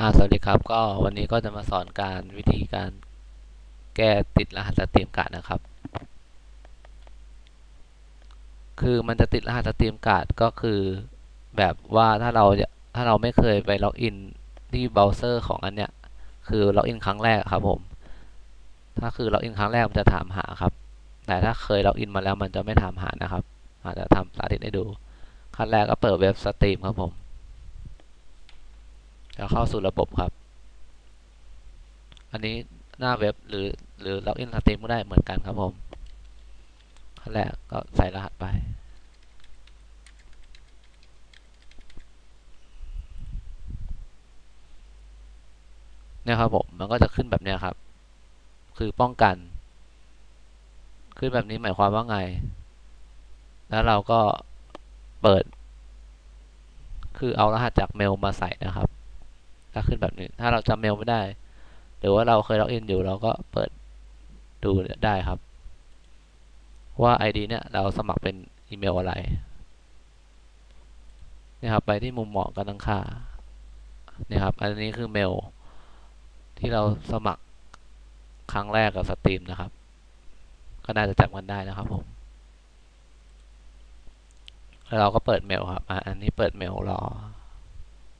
อ่าสวัสดีครับก็วันนี้ก็จะมาสอนการวิธีการแก้ติดรหัสสตรีมการ์ดนะครับ คือมันจะติดรหัสสตรีมการ์ดก็คือแบบว่าถ้าเราถ้าเราไม่เคยไปล็อกอินที่เบราว์เซอร์ของอันเนี้ยคือล็อกอินครั้งแรกครับผม ถ้าคือล็อกอินครั้งแรกมันจะถามหาครับ แต่ถ้าเคยล็อกอินมาแล้วมันจะไม่ถามหานะครับ อาจจะทำสาธิตให้ดูขั้นแรกก็เปิดเว็บสตรีมครับผม แล้วเข้าสู่ระบบครับ อันนี้หน้าเว็บหรือหรือล็อกอินสตรีมก็ได้เหมือนกันครับผมขั้นแรกก็ใส่รหัสไป เนี่ยครับผม มันก็จะขึ้นแบบนี้ครับ คือป้องกัน ขึ้นแบบนี้หมายความว่าไง แล้วเราก็เปิด คือเอารหัสจากเมลมาใส่นะครับ ถ้าขึ้นแบบนี้ ถ้าเราจำเมลไม่ได้ หรือว่าเราเคยล็อกอินอยู่เราก็เปิดดูได้ครับ ว่า ID เนี่ยเราสมัครเป็นอีเมลอะไรนี่ครับไปที่มุมเหมาะกันตั้งค่านี่ครับ อันนี้คือเมล ที่เราสมัครครั้งแรกกับสตรีมนะครับ ก็น่าจะจำกันได้นะครับผมแล้วเราก็เปิดเมลครับอันนี้เปิดเมลรอ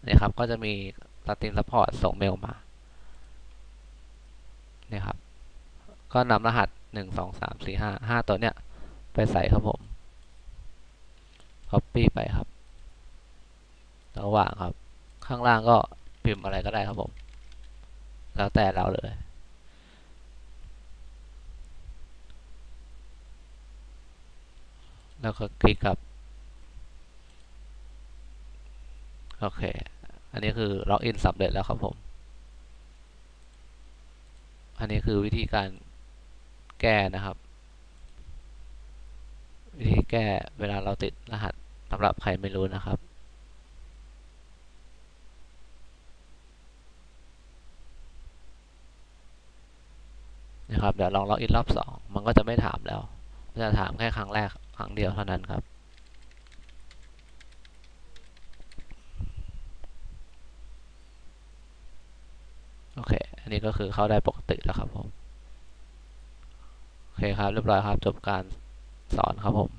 นี่ครับ ก็จะมี สตรีมซัพพอร์ตส่งเมลมานี่ครับ ก็นำรหัสหนึ่งสองสามสี่ห้าห้าตัวเนี้ย ไปใส่ครับผม copy ไปครับ ระหว่างครับ ข้างล่างก็พิมพ์อะไรก็ได้ครับผม แล้วแต่เราเลยแล้วก็คลิกครับ โอเค อันนี้คือล็อกอินสำเร็จแล้วครับผม อันนี้คือวิธีการแก้นะครับ วิธีแก้เวลาเราติดรหัสสำหรับใครไม่รู้นะครับนะครับเดี๋ยวลองล็อกอินรอบสองมันก็จะไม่ถามแล้ว จะถามแค่ครั้งแรกครั้งเดียวเท่านั้นครับ โอเค อั นนี้ก็คือเข้าได้ปกติแล้วครับผม โอเคครับ เรียบร้อยครับ จบการสอนครับผม